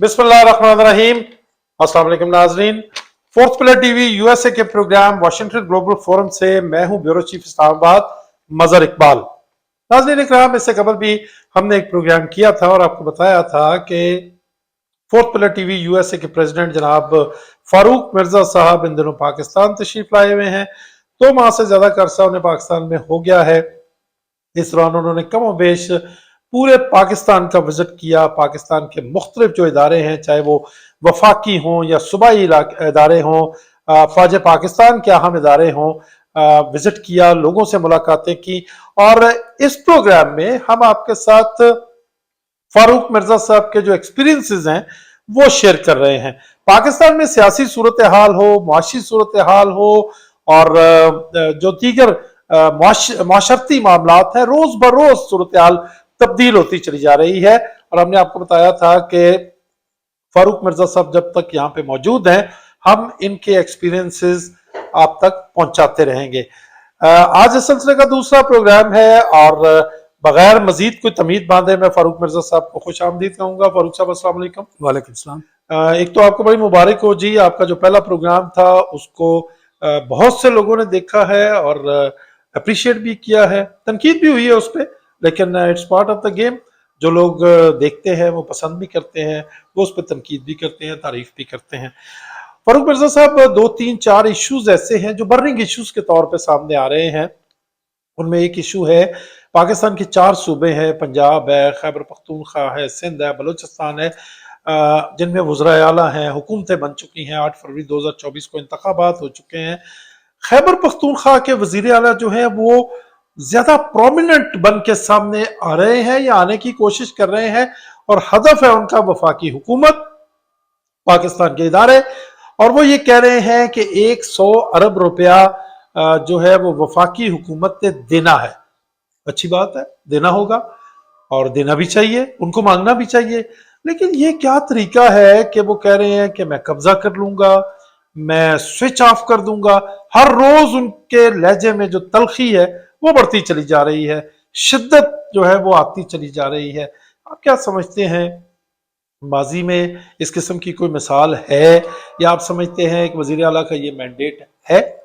بسم اللہ الرحمن الرحیم السلام علیکم ناظرین fourth pillar TV U S A کے پروگرام واشنگٹن گلوبل فورم سے میں ہوں بیورو چیف اسلام آباد مظہر اقبال ناظرین اکرام اس سے قبل بھی ہم نے ایک پروگرام کیا تھا اور آپ کو بتایا تھا کہ fourth pillar TV U S A کے پریزیڈنٹ جناب فاروق مرزا صاحب ان دنوں پاکستان تشریف لائے ہوئے ہیں دو ماہ سے زیادہ کا عرصہ انہیں پاکستان میں ہو گیا ہے اس دوران انہوں نے کم و بیش پورے پاکستان کا وزٹ کیا، پاکستان کے مختلف جو ادارے ہیں، چاہے وہ وفاقی ہوں یا صوبائی ادارے ہوں فوج پاکستان کے اہم ادارے ہوں وزٹ کیا، لوگوں سے ملاقاتیں کی۔ اور اس پروگرام میں ہم آپ کے ساتھ فاروق مرزا صاحب کے جو ایکسپیرینسز ہیں، وہ شیئر کر رہے ہیں۔ پاکستان میں سیاسی صورتحال ہو، معاشی صورتحال ہو، اور جو دیگر معاشرتی معاملات ہیں، روز بروز صورتحال تبدیل ہوتی چلی جا رہی ہے۔ اور ہم نے آپ کو بتایا تھا کہ فاروق مرزا صاحب جب تک یہاں پہ موجود ہیں ہم ان کے ایکسپیرینسز آپ تک پہنچاتے رہیں گے۔ آج اس سلسلے کا دوسرا پروگرام ہے اور بغیر مزید کوئی تمید باندھے میں فاروق مرزا صاحب کو خوش آمدید کہوں گا۔ فاروق صاحب السلام علیکم۔ وعلیکم السلام۔ ایک تو آپ کو بڑی مبارک ہو جی آپ کا جو پہلا پروگرام تھا اس کو بہت سے لوگوں نے دیکھا ہے اور اپریشیٹ بھی کیا ہے۔ تنقید بھی ہوئی ہے اس پہ۔ لیکن it's part of the game جو لوگ دیکھتے ہیں، وہ پسند بھی کرتے ہیں، وہ اس پہ تنقید بھی کرتے ہیں، تعریف بھی کرتے ہیں۔ فاروق مرزا صاحب، دو تین چار ایشوز ایسے ہیں جو برننگ ایشوز کے طور پہ سامنے آ رہے ہیں۔ ان میں ایک ایشو ہے، پاکستان کے چار صوبے ہیں، پنجاب ہے، خیبر پختونخوا ہے، سندھ ہے، بلوچستان ہے۔ جن میں وزراء اعلیٰ ہیں، حکومتیں بن چکی ہیں۔ آٹھ فروری دو ہزار چوبیس کو انتخابات ہو چکے ہیں۔ خیبر پختونخوا کے وزیر اعلیٰ جو ہیں، وہ زیادہ پرومیننٹ بن کے سامنے آ رہے ہیں یا آنے کی کوشش کر رہے ہیں اور ہدف ہے ان کا وفاقی حکومت پاکستان کے ادارے اور وہ یہ کہہ رہے ہیں کہ ایک سو ارب روپیہ جو ہے وہ وفاقی حکومت نے دینا ہے۔ اچھی بات ہے، دینا ہوگا اور دینا بھی چاہیے، ان کو مانگنا بھی چاہیے۔ لیکن یہ کیا طریقہ ہے کہ وہ کہہ رہے ہیں کہ میں قبضہ کر لوں گا میں سوئچ آف کر دوں گا۔ ہر روز ان کے لہجے میں جو تلخی ہے، وہ بڑھتی چلی جا رہی ہے۔ شدت جو ہے، وہ آتی چلی جا رہی ہے۔ آپ کیا سمجھتے ہیں؟ ماضی میں اس قسم کی کوئی مثال ہے؟ یا آپ سمجھتے ہیں کہ وزیر اعلیٰ کا یہ مینڈیٹ ہے؟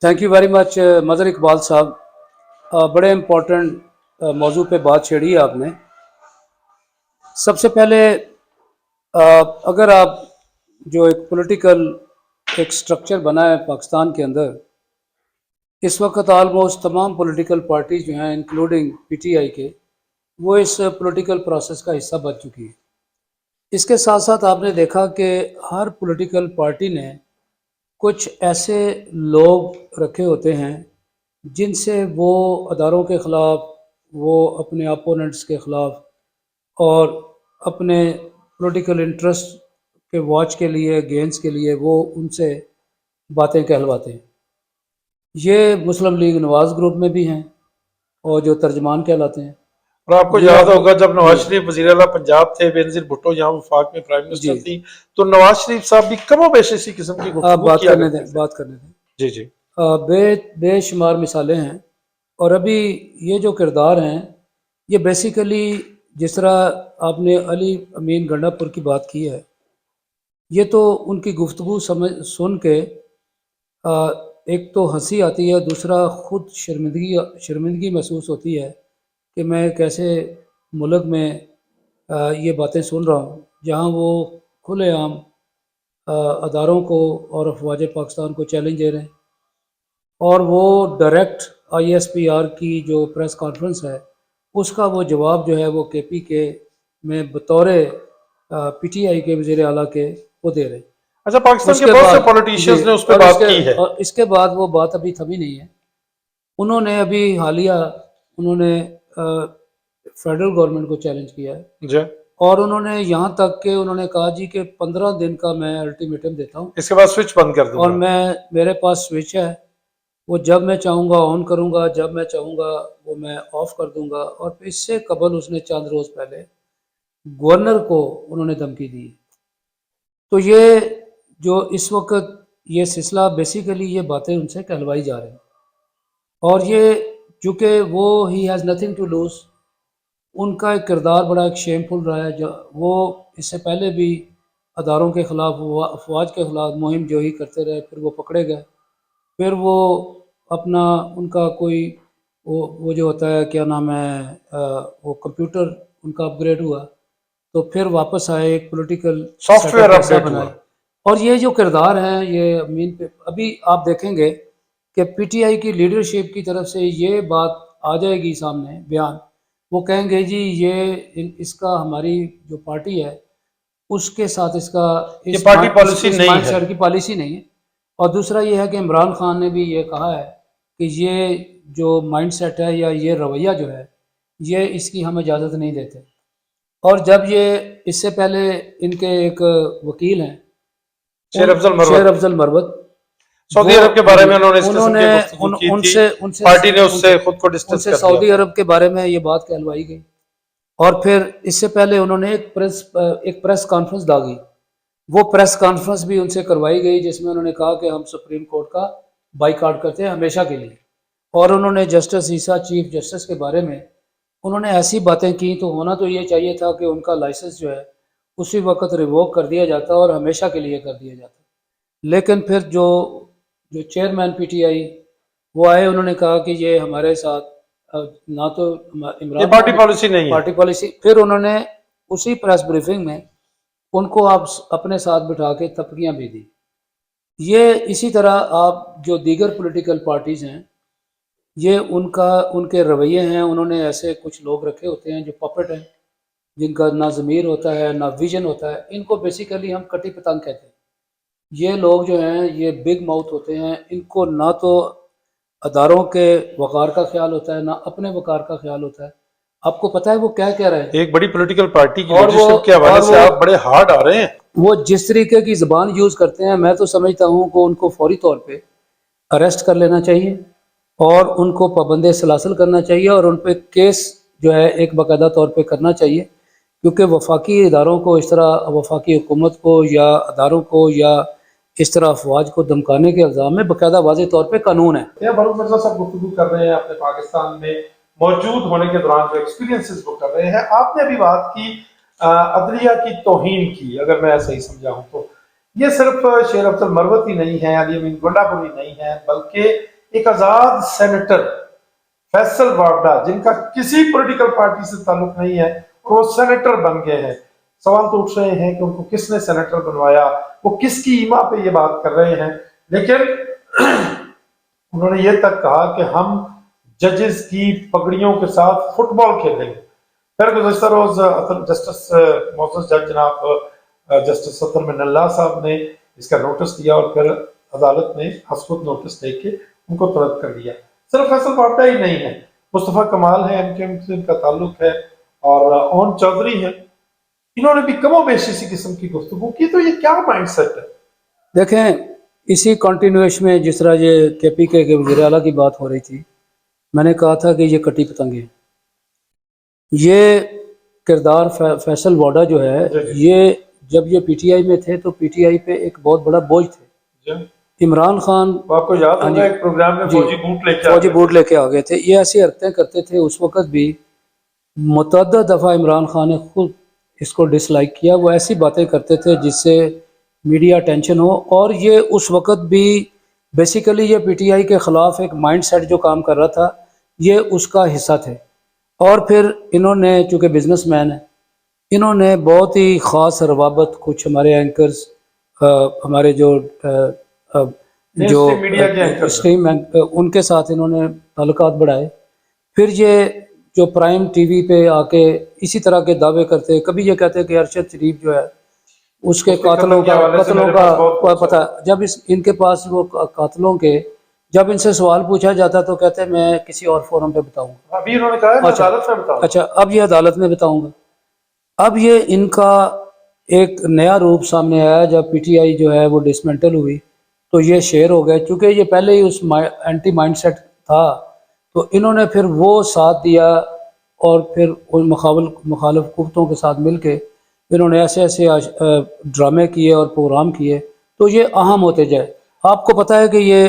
Thank you very much Mazhar Iqbal صاحب۔ بڑے امپورٹنٹ موضوع پہ بات چھیڑی ہے آپ نے۔ سب سے پہلے اگر آپ جو ایک پولیٹیکل ایک سٹرکچر بنا ہے پاکستان کے اندر، اس وقت آلموسٹ تمام پولیٹیکل پارٹیز جو ہیں انکلوڈنگ پی ٹی آئی کے، وہ اس پولیٹیکل پروسیس کا حصہ بن چکی ہے اس کے ساتھ ساتھ آپ نے دیکھا کہ ہر پولیٹیکل پارٹی نے کچھ ایسے لوگ رکھے ہوتے ہیں جن سے وہ اداروں کے خلاف، وہ اپنے اپوننٹس کے خلاف اور اپنے پولیٹیکل انٹرسٹ کے واچ کے لیے گینز کے لیے وہ ان سے باتیں کہلواتے ہیں۔ یہ مسلم لیگ نواز گروپ میں بھی ہیں اور جو ترجمان کہلاتے ہیں۔ اور آپ کو یاد ہوگا جب نواز شریف وزیر اعلیٰ پنجاب تھے بینظیر بھٹو یہاں وفاق میں پرائم منسٹر جی۔ تھی تو نواز شریف صاحب بھی کم و بیش اسی قسم کی گفتگو بات کرنے دیں بات کرنے دیں۔ جی جی۔ بے بے شمار مثالیں ہیں۔ اور ابھی یہ جو کردار ہیں یہ بیسیکلی جس طرح آپ نے علی امین گنڈا پور کی بات کی ہے، یہ تو ان کی گفتگو سمجھ سن کے ایک تو ہنسی آتی ہے، دوسرا خود شرمندگی شرمندگی محسوس ہوتی ہے کہ میں کیسے ملک میں یہ باتیں سن رہا ہوں۔ جہاں وہ کھلے عام اداروں کو اور افواج پاکستان کو چیلنج دے رہے ہیں۔ اور وہ direct I S P R کی جو پریس کانفرنس ہے اس کا وہ جواب جو ہے وہ کے پی کے میں بطور پی ٹی آئی کے وزیر اعلیٰ کے وہ دے رہے ہیں۔ اچھا پاکستان کے بہت سے پولیٹیشنز نے اس پہ بات کی ہے۔ اور اس کے بعد وہ بات ابھی تھمی نہیں ہے۔ انہوں نے ابھی حالیہ انہوں نے فیڈرل گورنمنٹ کو چیلنج کیا ہے۔ جی۔ اور انہوں نے یہاں تک کہ انہوں نے کہا جی کہ پندرہ دن کا میں الٹیمیٹم دیتا ہوں۔ اس کے بعد سوئچ بند کر دوں اور میں میرے پاس سوئچ ہے۔ وہ جب میں چاہوں گا آن کروں گا، جب میں چاہوں گا وہ میں آف کر دوں گا۔ اور پھر اس سے قبل اس نے چند روز پہلے گورنر کو انہوں نے دھمکی دی۔ تو یہ جو اس وقت یہ سلسلہ بیسیکلی یہ باتیں ان سے کہلوائی جا رہی ہیں۔ اور یہ چونکہ وہ he has nothing to lose ان کا ایک کردار بڑا ایک شیم فل رہا ہے۔ جو وہ اس سے پہلے بھی اداروں کے خلاف افواج کے خلاف مہم جو ہی کرتے رہے، پھر وہ پکڑے گئے۔ پھر وہ اپنا ان کا کوئی وہ وہ جو ہوتا ہے کیا نام ہے وہ کمپیوٹر ان کا اپ گریڈ ہوا تو پھر واپس آئے ایک پولیٹیکل Software update ہوا۔ اور یہ جو کردار ہیں یہ امین پہ ابھی آپ دیکھیں گے کہ پی ٹی آئی کی لیڈرشپ کی طرف سے یہ بات آ جائے گی سامنے بیان وہ کہیں گے جی یہ اس کا ہماری جو پارٹی ہے اس کے ساتھ اس کا یہ پارٹی پالیسی نہیں ہے۔ کی پالیسی نہیں ہے اور دوسرا یہ ہے کہ عمران خان نے بھی یہ کہا ہے کہ یہ جو مائنڈ سیٹ ہے یا یہ رویہ جو ہے یہ اس کی ہم اجازت نہیں دیتے۔ اور جب یہ اس سے پہلے ان کے ایک وکیل ہیں شیر افضل مروت۔ شیر افضل مروت۔ سعودی عرب کے بارے میں انہوں نے انہوں نے ان-۔ سے ان سے پارٹی نے اس سے خود کو ڈسٹنس کر سعودی دیا۔ عرب کے بارے میں یہ بات کہلوائی گئی۔ اور پھر اس سے پہلے انہوں نے ایک پریس ایک پریس کانفرنس داغی وہ پریس کانفرنس بھی ان سے کروائی گئی جس میں انہوں نے کہا کہ ہم سپریم کورٹ کا بائی کاٹ کرتے ہیں ہمیشہ کے لیے۔ اور انہوں نے جسٹس عیسیٰ چیف جسٹس کے بارے میں انہوں نے ایسی باتیں کی تو ہونا تو یہ چاہیے تھا کہ ان کا لائسنس جو ہے اسی وقت ریووک کر دیا جاتا اور ہمیشہ کے لیے کر دیا جاتا۔ لیکن پھر جو جو چیئرمین پی ٹی آئی وہ آئے انہوں نے کہا کہ یہ ہمارے ساتھ نہ تو عمران پارٹی پالیسی نہیں پارٹی پالیسی پھر انہوں نے اسی پریس بریفنگ میں ان کو آپ اپنے ساتھ بٹھا کے تپکیاں بھی دی یہ اسی طرح آپ جو دیگر پولیٹیکل پارٹیز ہیں، یہ ان کا، ان کے رویے ہیں۔ انہوں نے ایسے کچھ لوگ رکھے ہوتے ہیں جو پپٹ ہیں، جن کا نہ ضمیر ہوتا ہے، نہ ویژن ہوتا ہے۔ ان کو بیسیکلی ہم کٹی پتنگ کہتے ہیں۔ یہ لوگ جو ہیں، یہ بگ ماؤتھ ہوتے ہیں۔ ان کو نہ تو اداروں کے وقار کا خیال ہوتا ہے، نہ اپنے وقار کا خیال ہوتا ہے۔ آپ کو پتہ ہے وہ کیا کہہ رہے ہیں؟ ایک بڑی پولیٹیکل پارٹی کی اور وہ- لیڈرشپ کے حوالے اور سے وہ- آپ بڑے ہارڈ آ رہے ہیں۔ وہ جس طریقے کی زبان یوز کرتے ہیں میں تو سمجھتا ہوں کہ ان کو فوری طور پہ اریسٹ کر لینا چاہیے اور ان کو پابند سلاسل کرنا چاہیے اور ان پہ کیس جو ہے ایک باقاعدہ طور پہ کرنا چاہیے۔ کیونکہ وفاقی اداروں کو اس طرح وفاقی حکومت کو یا اداروں کو یا اس طرح افواج کو دمکانے کے الزام میں باقاعدہ واضح طور پہ قانون ہے۔ صاحب گفتگو کر رہے ہیں اپنے پاکستان میں۔ موجود ہونے کے دوران جو ایکسپیرینسز وہ کر رہے ہیں، آپ نے ابھی بات کی عدلیہ کی توہین کی، اگر میں صحیح سمجھا ہوں تو۔ یہ صرف شیر افضل مروت ہی نہیں ہے علی امین گنڈا پوری نہیں ہے بلکہ ایک آزاد سینیٹر فیصل وارڈا، جن کا کسی پولیٹیکل پارٹی سے تعلق نہیں ہے، اور وہ سینیٹر بن گئے ہیں۔ سوال تو اٹھ رہے ہیں کہ ان کو کس نے سینیٹر بنوایا، وہ کس کی ایما پہ یہ بات کر رہے ہیں۔ لیکن انہوں نے یہ تک کہا کہ ہم ججز کی پگڑیوں کے ساتھ فٹ بال کھیلیں گے پھر گزشتہ روز جسٹس معزز جج جناب جسٹس ستر من اللہ صاحب نے اس کا نوٹس دیا اور پھر عدالت نے خود نوٹس دے کے ان کو طلب کر دیا۔ صرف فیصل واٹا ہی نہیں ہے، مصطفیٰ کمال ہے ایم کے ایم سے ان کا تعلق ہے اور اون چودھری ہے انہوں نے بھی کم و بیش اسی قسم کی گفتگو کی، تو یہ کیا مائنڈ سیٹ ہے؟ دیکھیں، اسی کنٹینیوش میں جس طرح یہ کے پی کے وزیر اعلیٰ کی بات ہو رہی تھی میں نے کہا تھا کہ یہ کٹی پتنگیں یہ کردار فی- فیصل واڈا جو ہے جی۔ جی۔ یہ جب یہ پی ٹی آئی میں تھے تو پی ٹی آئی پہ ایک بہت بڑا بوجھ تھے۔ عمران خان آپ کو یاد ہاں ہوگا جی۔ ایک پروگرام میں جی۔ فوجی بوٹ لے کے فوجی آتے بوٹ لے کے آ گئے تھے۔ یہ ایسی حرکتیں کرتے تھے۔ اس وقت بھی متعدد دفعہ عمران خان نے خود اس کو ڈس لائک کیا۔ وہ ایسی باتیں کرتے تھے جس سے میڈیا ٹینشن ہو اور یہ اس وقت بھی بیسیکلی یہ پی ٹی آئی کے خلاف ایک مائنڈ سیٹ جو کام کر رہا تھا یہ اس کا حصہ تھے اور پھر انہوں نے چونکہ بزنس مین ہیں انہوں نے بہت ہی خاص روابط کچھ ہمارے اینکرز ہمارے جو جو۔ اسٹریم ان کے ساتھ انہوں نے تعلقات بڑھائے پھر یہ جو پرائم ٹی وی پہ آ کے اسی طرح کے دعوے کرتے کبھی یہ کہتے کہ ارشد شریف جو ہے اس کے قاتلوں کا قتلوں کا۔ پتہ جب اس ان کے پاس وہ قاتلوں کے جب ان سے سوال پوچھا جاتا تو کہتے میں کسی اور فورم پہ بتاؤں گا۔ ابھی انہوں نے کہا ہے اچھا۔ عدالت میں بتاؤں اچھا اب یہ عدالت میں بتاؤں گا۔ اب یہ ان کا ایک نیا روپ سامنے آیا جب پی ٹی آئی جو ہے وہ ڈسمنٹل ہوئی۔ تو یہ شیر ہو گئے۔ چونکہ یہ پہلے ہی اس اینٹی مائنڈ سیٹ تھا۔ تو انہوں نے پھر وہ ساتھ دیا اور پھر ان مخالف قوتوں کے ساتھ مل کے انہوں نے ایسے ایسے ڈرامے کیے اور پروگرام کیے تو یہ اہم ہوتے جائے آپ کو پتہ ہے کہ یہ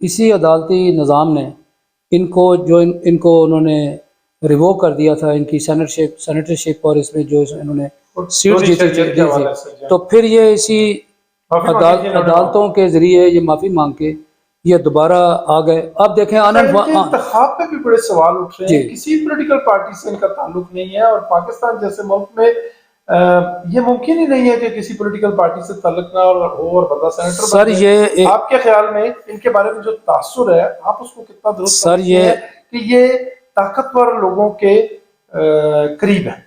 اسی عدالتی نظام نے ان کو جو ان ان کو انہوں نے ریوو کر دیا تھا ان کی سینٹ شپ سینیٹر شپ اور اس میں جو انہوں نے سیٹ جیتی تھی جی۔ تو پھر یہ اسی نے۔ عدالتوں کے ذریعے یہ معافی مانگ کے یہ دوبارہ آ گئے اب دیکھیں کے انتخاب پہ بھی بڑے سوال اٹھ رہے ہیں جی۔ کسی پولیٹیکل پارٹی سے ان کا تعلق نہیں ہے اور پاکستان جیسے ملک میں یہ ممکن ہی نہیں ہے کہ کسی پولیٹیکل پارٹی سے تعلق نہ ہو اور بندہ سینیٹر سر۔ یہ آپ کے خیال میں ان کے بارے میں جو تاثر ہے آپ اس کو کتنا درست سر، یہ- کہ یہ طاقتور لوگوں کے قریب ہیں؟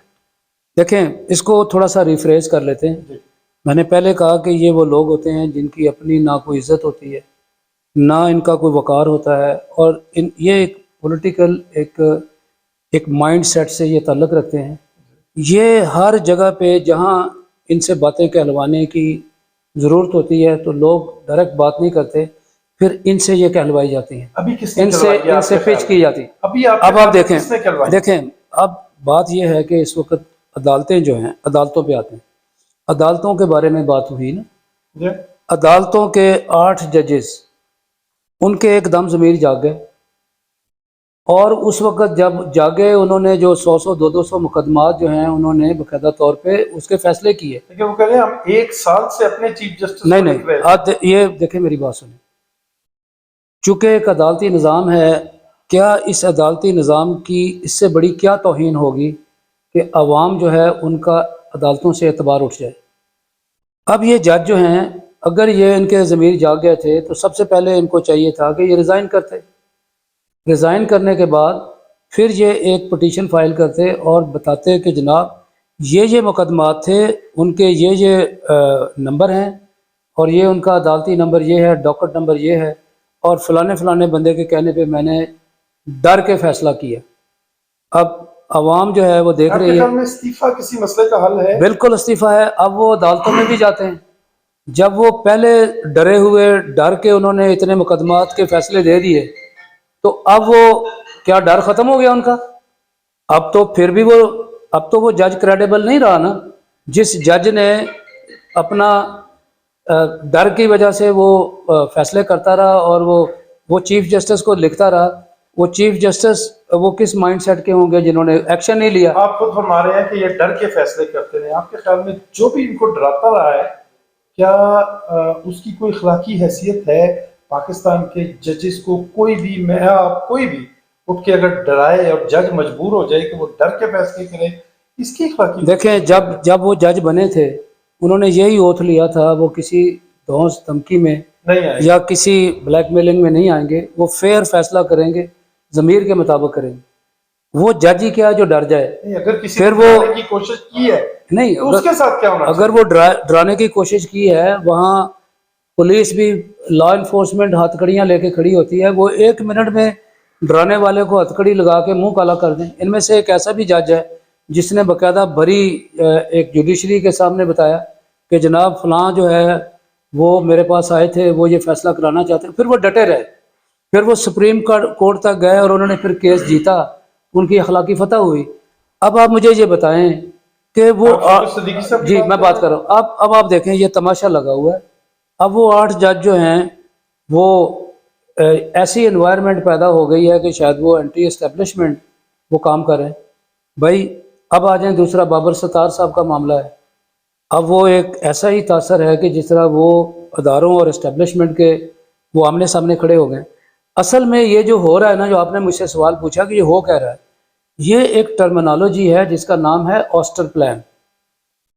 دیکھیں اس کو تھوڑا سا ریفریز کر لیتے ہیں۔ جی۔ میں نے پہلے کہا کہ یہ وہ لوگ ہوتے ہیں جن کی اپنی نہ کوئی عزت ہوتی ہے نہ ان کا کوئی وقار ہوتا ہے اور ان یہ ایک پولیٹیکل ایک ایک مائنڈ سیٹ سے یہ تعلق رکھتے ہیں۔ یہ ہر جگہ پہ جہاں ان سے باتیں کہلوانے کی ضرورت ہوتی ہے تو لوگ ڈائریکٹ بات نہیں کرتے پھر ان سے یہ کہلوائی جاتی ہیں ان سے ان سے میں؟ کی جاتی۔ کے اب آپ دیکھیں دیکھیں اب بات یہ ہے کہ اس وقت عدالتیں جو ہیں عدالتوں پہ آتے ہیں۔ عدالتوں کے بارے میں بات ہوئی نا؟ جی۔ عدالتوں کے آٹھ ججز ان کے ایک دم ضمیر جاگ گئے۔ اور اس وقت جب جاگے انہوں نے جو سو سو دو دو سو مقدمات جو ہیں انہوں نے باقاعدہ طور پہ اس کے فیصلے کیے۔ لیکن وہ کہہ رہے ہیں ہم ایک سال سے اپنے چیف جسٹس نہیں نہیں آج یہ دیکھیں میری بات سنیں۔ چونکہ ایک عدالتی نظام ہے کیا اس عدالتی نظام کی اس سے بڑی کیا توہین ہوگی کہ عوام جو ہے ان کا عدالتوں سے اعتبار اٹھ جائے؟ اب یہ جج جو ہیں اگر یہ ان کے ضمیر جاگ گئے تھے تو سب سے پہلے ان کو چاہیے تھا کہ یہ ریزائن کرتے۔ ریزائن کرنے کے بعد پھر یہ ایک پٹیشن فائل کرتے اور بتاتے کہ جناب یہ یہ مقدمات تھے ان کے یہ یہ نمبر ہیں اور یہ ان کا عدالتی نمبر یہ ہے ڈاکٹ نمبر یہ ہے اور فلانے فلانے بندے کے کہنے پہ میں نے ڈر کے فیصلہ کیا۔ اب عوام جو ہے وہ دیکھ رہی ہے۔ استعفیٰ کسی مسئلے کا حل ہے؟ بالکل استعفیٰ ہے۔ اب وہ عدالتوں میں بھی جاتے ہیں۔ جب وہ پہلے ڈرے ہوئے ڈر کے انہوں نے اتنے مقدمات کے فیصلے دے دیے تو اب وہ کیا ڈر ختم ہو گیا ان کا؟ اب تو پھر بھی وہ اب تو وہ جج کریڈیبل نہیں رہا نا۔ جس جج نے اپنا ڈر کی وجہ سے وہ فیصلے کرتا رہا اور وہ وہ چیف جسٹس کو لکھتا رہا۔ وہ چیف جسٹس، وہ کس مائنڈ سیٹ کے ہوں گے جنہوں نے ایکشن نہیں لیا؟ آپ خود فرما رہے ہیں کہ یہ ڈر کے فیصلے کرتے رہے۔ آپ کے خیال میں جو بھی ان کو ڈراتا رہا ہے، کیا اس کی کوئی اخلاقی حیثیت ہے؟ پاکستان کے ججز کو کوئی بھی میں آپ کوئی بھی اٹھ کے اگر ڈرائے اور جج مجبور ہو جائے کہ وہ ڈر کے فیصلے کرے اس کی اخلاقی دیکھیں جب جب وہ جج بنے تھے انہوں نے یہی اوتھ لیا تھا وہ کسی دھونس دھمکی میں یا کسی بلیک میلنگ میں نہیں آئیں گے وہ فیئر فیصلہ کریں گے ضمیر کے مطابق کریں گے۔ وہ جج ہی کیا جو ڈر جائے۔ نہیں، اگر کسی پھر وہ- کی کوشش کی ہے نہیں اس کے ساتھ کیا ہونا اگر وہ ڈرا ڈرانے کی کوشش کی ہے وہاں پولیس بھی لا انفورسمنٹ ہتھ کڑیاں لے کے کھڑی ہوتی ہے وہ ایک منٹ میں ڈرانے والے کو ہتھ کڑی لگا کے منہ کالا کر دیں۔ ان میں سے ایک ایسا بھی جج ہے جس نے باقاعدہ بری ایک جوڈیشری کے سامنے بتایا کہ جناب فلاں جو ہے وہ میرے پاس آئے تھے وہ یہ فیصلہ کرانا چاہتے ہیں۔ پھر وہ ڈٹے رہے۔ پھر وہ سپریم کورٹ تک گئے اور انہوں نے پھر کیس جیتا۔ ان کی اخلاقی فتح ہوئی۔ اب آپ مجھے یہ بتائیں کہ وہ جی میں بات کر رہا ہوں۔ اب اب آپ دیکھیں یہ تماشا لگا ہوا ہے۔ اب وہ آٹھ جج جو ہیں، وہ ایسی انوائرمنٹ پیدا ہو گئی ہے کہ شاید وہ اینٹی اسٹیبلشمنٹ وہ کام کر رہے ہیں۔ بھائی، اب آ جائیں دوسرا بابر ستار صاحب کا معاملہ ہے۔ اب وہ ایک ایسا ہی تاثر ہے کہ جس طرح وہ اداروں اور اسٹیبلشمنٹ کے وہ آمنے سامنے کھڑے ہو گئے۔ اصل میں یہ جو ہو رہا ہے نا، جو آپ نے مجھ سے سوال پوچھا کہ یہ ہو کہہ رہا ہے، یہ ایک ٹرمنالوجی ہے جس کا نام ہے آسٹر پلان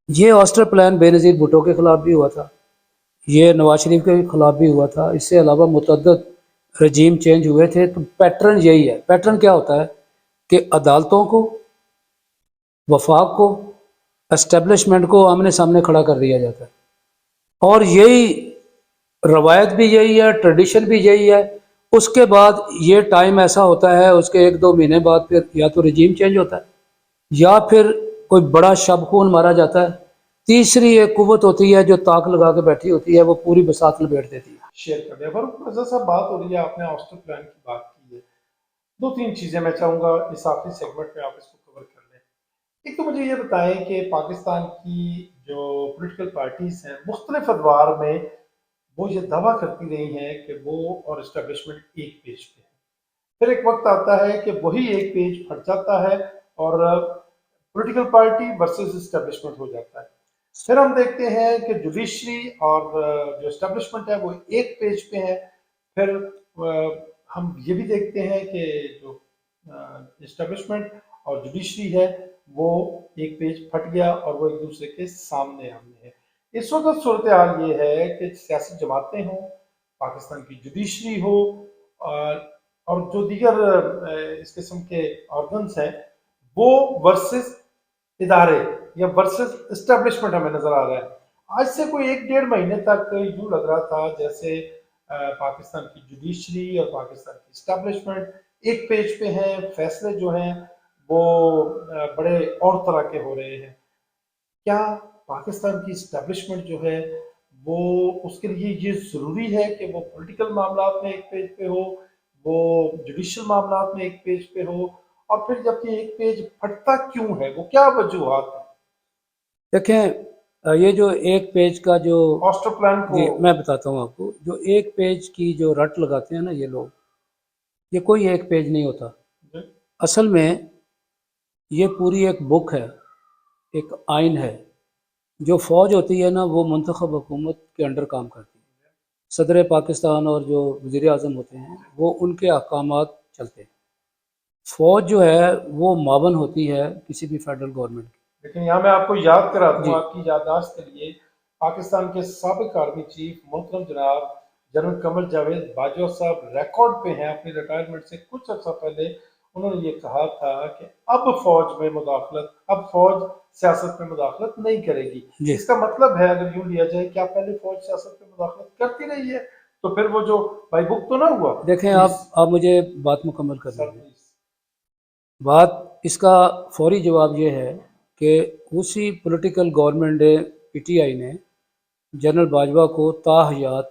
یہ آسٹر پلان بے نظیر بھٹو کے خلاف بھی ہوا تھا۔ یہ نواز شریف کے خلاف بھی ہوا تھا۔ اس سے علاوہ متعدد رجیم چینج ہوئے تھے۔ تو پیٹرن یہی ہے۔ پیٹرن کیا ہوتا ہے کہ عدالتوں کو، وفاق کو اسٹیبلشمنٹ کو آمنے سامنے کھڑا کر دیا جاتا ہے۔ اور یہی روایت بھی یہی ہے ٹریڈیشن بھی یہی ہے۔ اس کے بعد یہ ٹائم ایسا ہوتا ہے، اس کے ایک دو مہینے بعد پھر یا تو رجیم چینج ہوتا ہے، یا پھر کوئی بڑا شب خون مارا جاتا ہے۔ تیسری ایک قوت ہوتی ہے جو تاک لگا کے بیٹھی ہوتی ہے، وہ پوری بسات لپیٹ دیتی ہے۔ شیئر کر دیں۔ مرزا صاحب، بات ہو رہی ہے، آپ نے آسٹر پلان کی بات کی ہے۔ دو تین چیزیں میں چاہوں گا اس آخری سیگمنٹ میں آپ اس کو کور کر لیں۔ ایک تو مجھے یہ بتائیں کہ پاکستان کی جو پولیٹیکل پارٹیز ہیں، مختلف ادوار میں وہ یہ دعویٰ کرتی رہی ہیں کہ وہ اور اسٹیبلشمنٹ ایک پیج پہ ہے پھر ایک وقت آتا ہے کہ وہی ایک پیج پھٹ جاتا ہے اور پولیٹیکل پارٹی ورسز اسٹیبلشمنٹ ہو جاتا ہے۔ پھر ہم دیکھتے ہیں کہ جوڈیشری اور جو اسٹیبلشمنٹ ہے وہ ایک پیج پہ ہے۔ پھر ہم یہ بھی دیکھتے ہیں کہ جو اسٹیبلشمنٹ اور جوڈیشری ہے وہ ایک پیج پھٹ گیا اور وہ ایک دوسرے کے سامنے آمنے ہے۔ اس وقت صورتحال یہ ہے کہ سیاسی جماعتیں ہوں، پاکستان کی جوڈیشری ہو اور جو دیگر اس قسم کے آرگنس ہیں، وہ ورسز ادارے یا ورسز اسٹیبلشمنٹ ہمیں نظر آ رہا ہے۔ آج سے کوئی ایک ڈیڑھ مہینے تک یوں لگ رہا تھا جیسے پاکستان کی جوڈیشری اور پاکستان کی اسٹیبلشمنٹ ایک پیج پہ ہیں، فیصلے جو ہیں وہ بڑے اور طرح کے ہو رہے ہیں۔ کیا پاکستان کی اسٹیبلشمنٹ جو ہے وہ اس کے لیے یہ ضروری ہے کہ وہ پولیٹیکل معاملات میں ایک پیج پہ ہو، وہ جوڈیشل معاملات میں ایک پیج پہ ہو؟ اور پھر جب یہ ایک پیج پھٹتا کیوں ہے؟ وہ کیا وجوہات ہیں؟ دیکھیں یہ جو ایک پیج کا جو ماسٹر پلان کو میں بتاتا ہوں آپ کو جو ایک پیج کی جو رٹ لگاتے ہیں نا یہ لوگ یہ کوئی ایک پیج نہیں ہوتا۔ جی۔ اصل میں یہ پوری ایک بک ہے ایک آئین ہے۔ جو فوج ہوتی ہے نا وہ منتخب حکومت کے انڈر کام کرتی ہے۔ صدر پاکستان اور جو وزیر اعظم ہوتے ہیں وہ ان کے احکامات چلتے ہیں۔ فوج جو ہے وہ معاون ہوتی ہے کسی بھی فیڈرل گورنمنٹ کی۔ لیکن یہاں میں آپ کو یاد کرا دوں جی۔ آپ کی یادداشت کے لیے پاکستان کے سابق آرمی چیف محترم جناب جنرل کمل جاوید باجوہ صاحب ریکارڈ پہ ہیں۔ اپنی ریٹائرمنٹ سے کچھ عرصہ پہلے انہوں نے یہ کہا تھا کہ اب فوج میں مداخلت اب فوج سیاست میں مداخلت نہیں کرے گی۔ جی۔ اس کا مطلب ہے اگر یوں لیا جائے کہ آپ پہلے فوج سیاست میں مداخلت کرتی رہی ہے تو پھر وہ جو بائی بک تو نہ ہوا۔ دیکھیں آپ آپ مجھے بات مکمل کر رہے ہیں بات اس کا فوری جواب یہ ہے کہ اسی پولیٹیکل گورنمنٹ نے پی ٹی آئی نے جنرل باجوہ کو تاحیات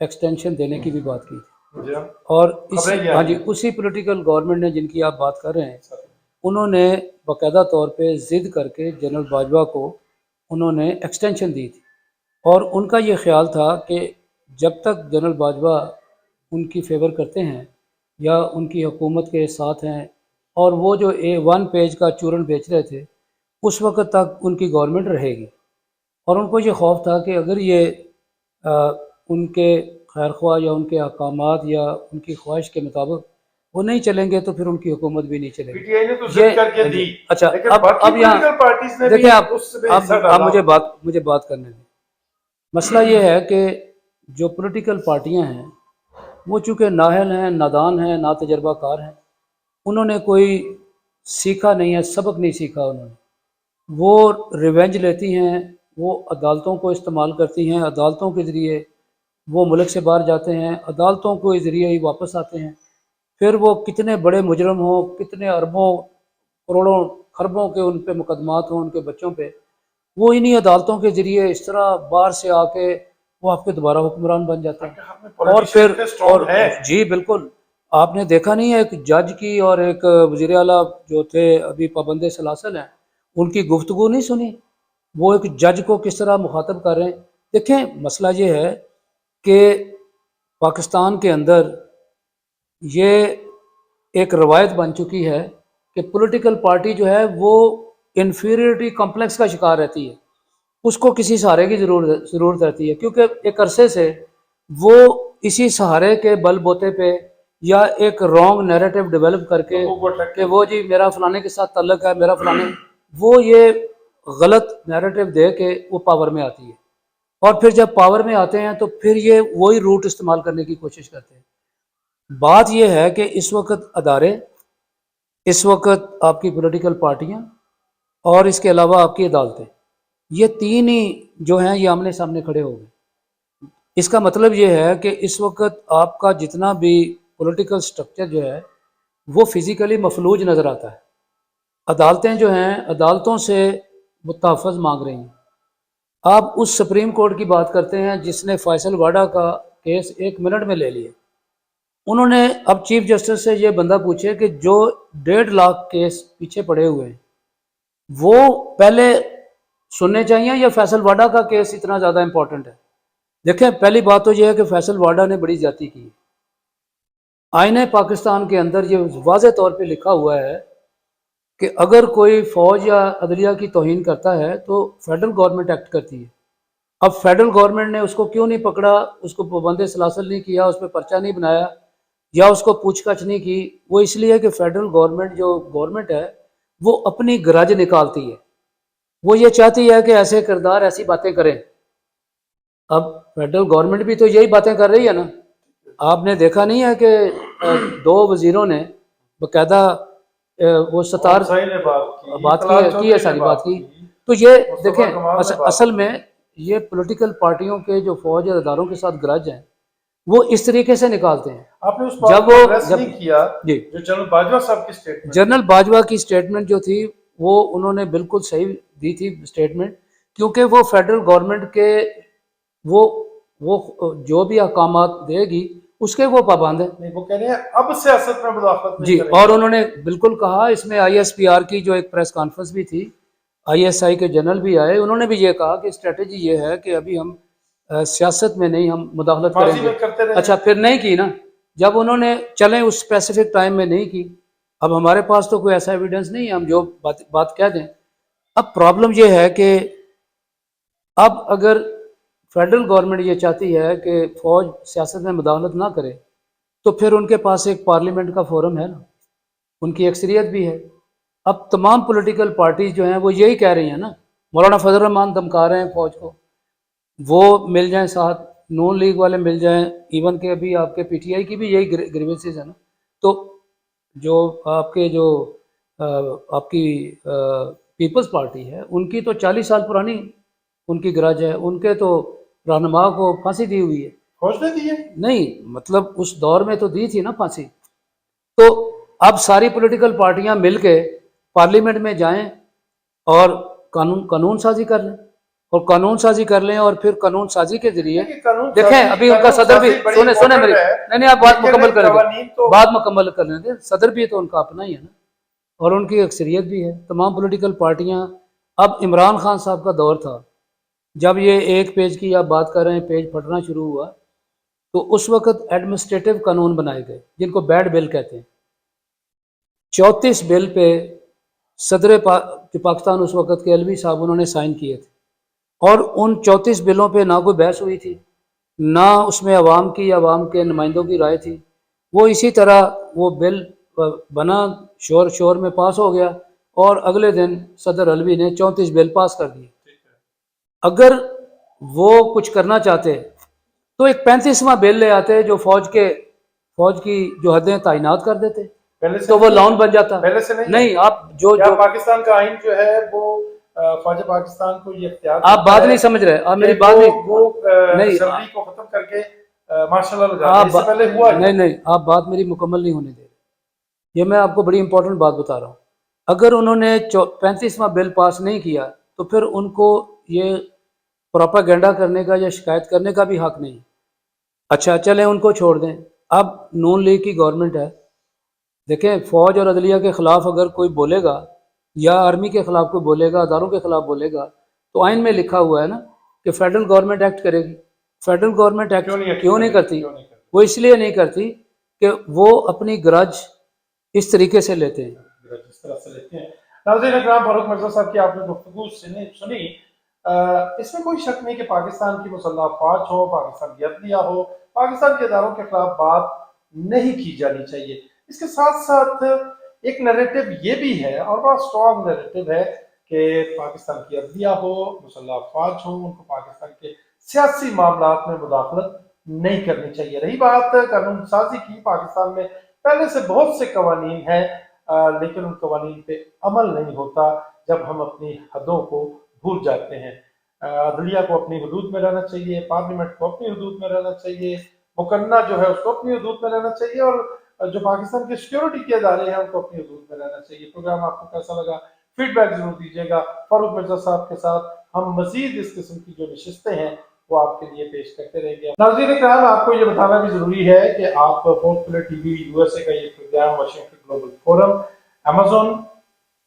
ایکسٹینشن دینے کی بھی بات کی تھی۔ اور اسی ہاں جی اسی پولیٹیکل گورنمنٹ نے جن کی آپ بات کر رہے ہیں انہوں نے باقاعدہ طور پہ ضد کر کے جنرل باجوہ کو انہوں نے ایکسٹینشن دی تھی۔ اور ان کا یہ خیال تھا کہ جب تک جنرل باجوہ ان کی فیور کرتے ہیں یا ان کی حکومت کے ساتھ ہیں اور وہ جو اے ون پیج کا چورن بیچ رہے تھے اس وقت تک ان کی گورنمنٹ رہے گی۔ اور ان کو یہ خوف تھا کہ اگر یہ ان کے خیر خواہ یا ان کے احکامات یا ان کی خواہش کے مطابق وہ نہیں چلیں گے تو پھر ان کی حکومت بھی نہیں چلے گی۔ اچھا اب یہاں دیکھیں آپ آپ مجھے بات مجھے بات کرنے دیں۔ مسئلہ یہ ہے کہ جو پولیٹیکل پارٹیاں ہیں وہ چونکہ ناہل ہیں نادان ہیں نا تجربہ کار ہیں انہوں نے کوئی سیکھا نہیں ہے سبق نہیں سیکھا انہوں نے۔ وہ ریونج لیتی ہیں وہ عدالتوں کو استعمال کرتی ہیں عدالتوں کے ذریعے وہ ملک سے باہر جاتے ہیں عدالتوں کو ذریعے ہی واپس آتے ہیں۔ پھر وہ کتنے بڑے مجرم ہوں کتنے اربوں کروڑوں خربوں کے ان پہ مقدمات ہوں ان کے بچوں پہ۔ وہ انہی عدالتوں کے ذریعے اس طرح باہر سے آ کے وہ آپ کے دوبارہ حکمران بن جاتا ہے اور پھر اور جی بالکل۔ آپ نے دیکھا نہیں ہے ایک جج کی اور ایک وزیر اعلیٰ جو تھے ابھی پابند سلاسل ہیں۔ ان کی گفتگو نہیں سنی۔ وہ ایک جج کو کس طرح مخاطب کر رہے ہیں۔ دیکھیں مسئلہ یہ ہے کہ پاکستان کے اندر یہ ایک روایت بن چکی ہے کہ پولیٹیکل پارٹی جو ہے وہ انفیریٹی کمپلیکس کا شکار رہتی ہے۔ اس کو کسی سہارے کی ضرورت ضرورت رہتی ہے۔ کیونکہ ایک عرصے سے وہ اسی سہارے کے بل بوتے پہ یا ایک رانگ نیریٹو ڈیولپ کر کے کہ وہ جی میرا فلانے کے ساتھ تعلق ہے میرا فلانے وہ یہ غلط نیرٹیو دے کے وہ پاور میں آتی ہے۔ اور پھر جب پاور میں آتے ہیں تو پھر یہ وہی روٹ استعمال کرنے کی کوشش کرتے ہیں۔ بات یہ ہے کہ اس وقت ادارے، اس وقت آپ کی پولیٹیکل پارٹیاں اور اس کے علاوہ آپ کی عدالتیں، یہ تین ہی جو ہیں یہ آمنے سامنے کھڑے ہو گئے۔ اس کا مطلب یہ ہے کہ اس وقت آپ کا جتنا بھی پولیٹیکل سٹرکچر جو ہے وہ فزیکلی مفلوج نظر آتا ہے۔ عدالتیں جو ہیں، عدالتوں سے متحفظ مانگ رہی ہیں۔ آپ اس سپریم کورٹ کی بات کرتے ہیں، جس نے فیصل واڈا کا کیس ایک منٹ میں لے لیے انہوں نے اب چیف جسٹس سے یہ بندہ پوچھے کہ جو ڈیڑھ لاکھ کیس پیچھے پڑے ہوئے ہیں، وہ پہلے سننے چاہیے یا فیصل واڈا کا کیس اتنا زیادہ امپورٹنٹ ہے؟ دیکھیں، پہلی بات تو یہ ہے کہ فیصل واڈا نے بڑی زیادتی کی۔ آئین پاکستان کے اندر یہ واضح طور پہ لکھا ہوا ہے کہ اگر کوئی فوج یا عدلیہ کی توہین کرتا ہے تو فیڈرل گورنمنٹ ایکٹ کرتی ہے۔ اب فیڈرل گورنمنٹ نے اس کو کیوں نہیں پکڑا؟ اس کو پابند سلاسل نہیں کیا، اس پہ پرچہ نہیں بنایا یا اس کو پوچھ گچھ نہیں کی، وہ اس لیے کہ فیڈرل گورنمنٹ جو گورنمنٹ ہے، وہ اپنی گراج نکالتی ہے۔ وہ یہ چاہتی ہے کہ ایسے کردار، ایسی باتیں کریں۔ اب فیڈرل گورنمنٹ بھی تو یہی باتیں کر رہی ہے نا۔ آپ نے دیکھا نہیں ہے کہ دو وزیروں نے باقاعدہ وہ ستار بات کی ہے ساری بات کی؟ تو یہ دیکھیں اصل میں یہ پولیٹیکل پارٹیوں کے جو فوج اداروں کے ساتھ گرج ہیں وہ اس طریقے سے نکالتے ہیں۔ جب وہ کیا جی۔ جنرل باجوہ صاحب کی سٹیٹمنٹ جنرل باجوہ کی سٹیٹمنٹ جو تھی وہ انہوں نے بالکل صحیح دی تھی سٹیٹمنٹ کیونکہ وہ فیڈرل گورنمنٹ کے وہ وہ جو بھی احکامات دے گی اس کے وہ پابند ہے نہیں وہ کہہ رہے ہیں اب سیاست میں مداخلت جی اور انہوں نے بالکل کہا اس میں آئی ایس پی آر کی جو ایک پریس کانفرنس بھی تھی آئی ایس آئی کے جنرل بھی آئے انہوں نے بھی یہ کہا کہ اسٹریٹجی یہ ہے کہ ابھی ہم سیاست میں نہیں ہم مداخلت کریں گے۔ اچھا پھر نہیں کی نا؟ جب انہوں نے چلیں اس سپیسیفک ٹائم میں نہیں کی اب ہمارے پاس تو کوئی ایسا ایویڈنس نہیں ہے ہم جو بات بات کہہ دیں۔ اب پرابلم یہ ہے کہ اب اگر فیڈرل گورنمنٹ یہ چاہتی ہے کہ فوج سیاست میں مداخلت نہ کرے، تو پھر ان کے پاس ایک پارلیمنٹ کا فورم ہے نا۔ ان کی اکثریت بھی ہے۔ اب تمام پولیٹیکل پارٹیز جو ہیں وہ یہی کہہ رہی ہیں نا، مولانا فضل الرحمان دمکا رہے ہیں فوج کو۔ وہ مل جائیں ساتھ، نون لیگ والے مل جائیں۔ ایون کہ ابھی آپ کے پی ٹی آئی کی بھی یہی گریوینسز ہیں نا۔ تو جو آپ کے جو آپ کی پیپلز پارٹی ہے، ان کی تو چالیس سال پرانی ان کی گراج ہے۔ ان کے تو رہنما کو پھانسی دی ہوئی ہے۔ دی ہے؟ نہیں مطلب اس دور میں تو دی تھی نا پھانسی۔ تو اب ساری پولیٹیکل پارٹیاں مل کے پارلیمنٹ میں جائیں اور قانون قانون سازی کر لیں۔ اور قانون سازی کر لیں اور پھر قانون سازی کے ذریعے دیکھیں ابھی ان کا صدر بھی سنے سنے میری نہیں نہیں آپ بات مکمل کریں۔ گے بات مکمل کر لیں۔ صدر بھی تو ان کا اپنا ہی ہے نا۔ اور ان کی اکثریت بھی ہے۔ تمام پولیٹیکل پارٹیاں اب عمران خان صاحب کا دور تھا۔ جب یہ ایک پیج کی آپ بات کر رہے ہیں، پیج پھٹنا شروع ہوا، تو اس وقت ایڈمنسٹریٹو قانون بنائے گئے، جن کو بیڈ بل کہتے ہیں۔ چوتیس بل پہ صدر پا... پاکستان اس وقت کے الوی صاحب، انہوں نے سائن کیے تھے۔ اور ان چوتیس بلوں پہ نہ کوئی بحث ہوئی تھی، نہ اس میں عوام کی، عوام کے نمائندوں کی رائے تھی۔ وہ اسی طرح وہ بل بنا، شور شور میں پاس ہو گیا۔ اور اگلے دن صدر الوی نے چونتیس بل پاس کر دیے۔ اگر وہ کچھ کرنا چاہتے تو ایک پینتیسواں بیل لے آتے جو فوج کے فوج کی جو حدیں تعینات کر دیتے پہلے سے تو وہ لان بن جاتا۔ پہلے سے نہیں۔ نہیں آپ جو جو پاکستان کا آئین جو ہے وہ فوج پاکستان کو یہ اختیار آپ بات نہیں سمجھ رہے آپ میری بات نہیں وہ نہیں کو ختم کر کے ماشاء اس سے پہلے ہوا نہیں نہیں آپ بات میری مکمل نہیں ہونے دے یہ میں آپ کو بڑی امپورٹنٹ بات بتا رہا ہوں۔ اگر انہوں نے پینتیسواں بل پاس نہیں کیا تو پھر ان کو یہ پروپاگینڈا کرنے کا یا شکایت کرنے کا بھی حق نہیں۔ اچھا چلیں ان کو چھوڑ دیں۔ اب نون لیگ کی گورنمنٹ ہے۔ دیکھیں فوج اور عدلیہ کے خلاف اگر کوئی بولے گا یا آرمی کے خلاف کوئی بولے گا اداروں کے خلاف بولے گا تو آئین میں لکھا ہوا ہے نا کہ فیڈرل گورنمنٹ ایکٹ کرے گی۔ فیڈرل گورنمنٹ ایکٹ کیوں نہیں کرتی؟ وہ اس لیے نہیں کرتی کہ وہ اپنی گرج اس طریقے سے لیتے ہیں۔ گرج اس طرح سے لیتے ہیں۔ ناظرین اکرام فاروق مرزا صاحب کی آپ نے گفتگو سنی۔ اس میں کوئی شک نہیں کہ پاکستان کی مسلح فوج ہو، پاکستان کی عدلیہ ہو، پاکستان کے اداروں کے خلاف بات نہیں کی جانی چاہیے۔ اس کے ساتھ ساتھ ایک نریٹو یہ بھی ہے، اور بڑا اسٹرانگ نریٹو ہے کہ پاکستان کی عدلیہ ہو، مسلح فوج ہو، ان کو پاکستان کے سیاسی معاملات میں مداخلت نہیں کرنی چاہیے۔ رہی بات قانون سازی کی، پاکستان میں پہلے سے بہت سے قوانین ہیں لیکن ان قوانین پہ عمل نہیں ہوتا۔ جب ہم اپنی حدوں کو بھول جاتے ہیں۔ عدلیہ کو اپنی حدود میں رہنا چاہیے، پارلیمنٹ کو اپنی حدود میں رہنا چاہیے مکنہ جو ہے اس کو اپنی حدود میں رہنا چاہیے اور جو پاکستان کے سیکیورٹی کے ادارے ہیں ان کو اپنی حدود میں رہنا چاہیے۔ پروگرام آپ کو کیسا لگا؟ فیڈ بیک ضرور دیجیے گا۔ فاروق مرزا صاحب کے ساتھ ہم مزید اس قسم کی جو نشستیں ہیں وہ آپ کے لیے پیش کرتے رہیں گے۔ ناظرین کرام، آپ کو یہ بتانا بھی ضروری ہے کہ آپ fourth pillar T V U S A کا یہ programme Washington global forum Amazon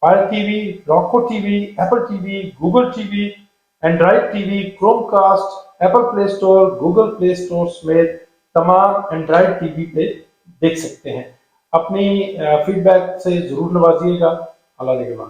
fire T V Roku T V Apple T V Google T V Android T V Chromecast Apple play store Google play store سمیت تمام Android T V پہ دیکھ سکتے ہیں اپنی feed back سے ضرور نوازیے گا اللہ